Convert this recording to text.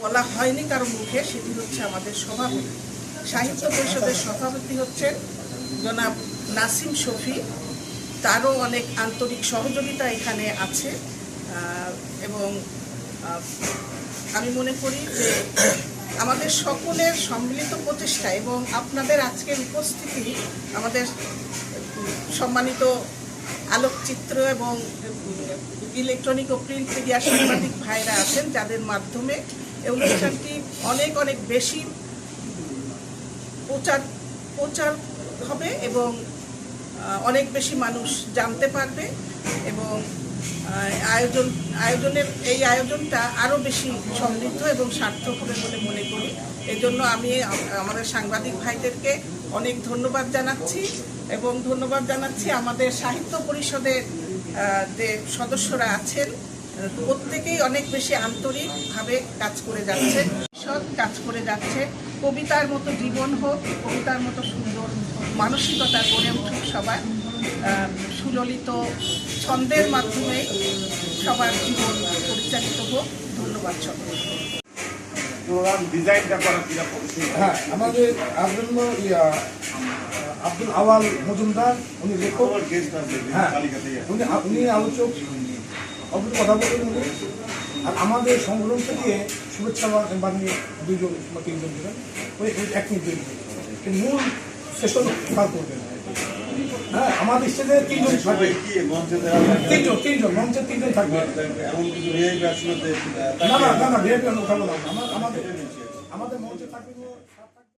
বলা হয়নি কারও মুখে সেটি হচ্ছে আমাদের সভাপতি সাহিত্য পরিষদের সভাপতি হচ্ছেন জনাব নাসিম শফি। তারও অনেক আন্তরিক সহযোগিতা এখানে আছে। এবং আমি মনে করি যে আমাদের সকলের সম্মিলিত প্রচেষ্টা এবং আপনাদের আজকের উপস্থিতি, আমাদের সম্মানিত আলোকচিত্র এবং ইলেকট্রনিক ও প্রিন্ট মিডিয়া সাংবাদিক ভাইরা আছেন, যাদের মাধ্যমে এই অনুষ্ঠানটি অনেক অনেক বেশি প্রচার প্রচার হবে এবং অনেক বেশি মানুষ জানতে পারবে এবং আয়োজন, আয়োজনের, এই আয়োজনটা আরও বেশি সমৃদ্ধ এবং সার্থক হবে বলে মনে করি। এই জন্য আমি, আমাদের সাংবাদিক ভাইদেরকে অনেক ধন্যবাদ জানাচ্ছি এবং ধন্যবাদ জানাচ্ছি আমাদের সাহিত্য পরিষদের যে সদস্যরা আছেন প্রত্যেকেই অনেক বেশি আন্তরিকভাবে কাজ করে যাচ্ছে সৎ কাজ করে যাচ্ছে। কবিতার মতো জীবন হোক কবিতার মতো সুন্দর মানসিকতা গড়ে উঠুক সবার। সুললিত ছন্দের মাধ্যমে সবার জীবন পরিচালিত হোক। ধন্যবাদ সকলকে। প্রোগ্রাম ডিজাইনটা করা কীরকম হ্যাঁ আমাদের আব্দুল ইয়া আব্দুল আওয়াল মজুমদার উনি লেখক। হ্যাঁ উনি উনি আলোচক। অবশ্যই কথা বলবেন উনি আর আমাদের সংগঠন থেকে শুভেচ্ছা বা- বাণী দুজন বা তিনজন দেবেন ওই এক মিনিট দুই মিনিট। মূল সেশন পার করবেন হ্যাঁ আমাদের স্টেজে তিনজন থাকবে? তিনজন তিনজন, মঞ্চে তিনজন থাকবে না না না না না আমাদের আমাদের মঞ্চে থাকবে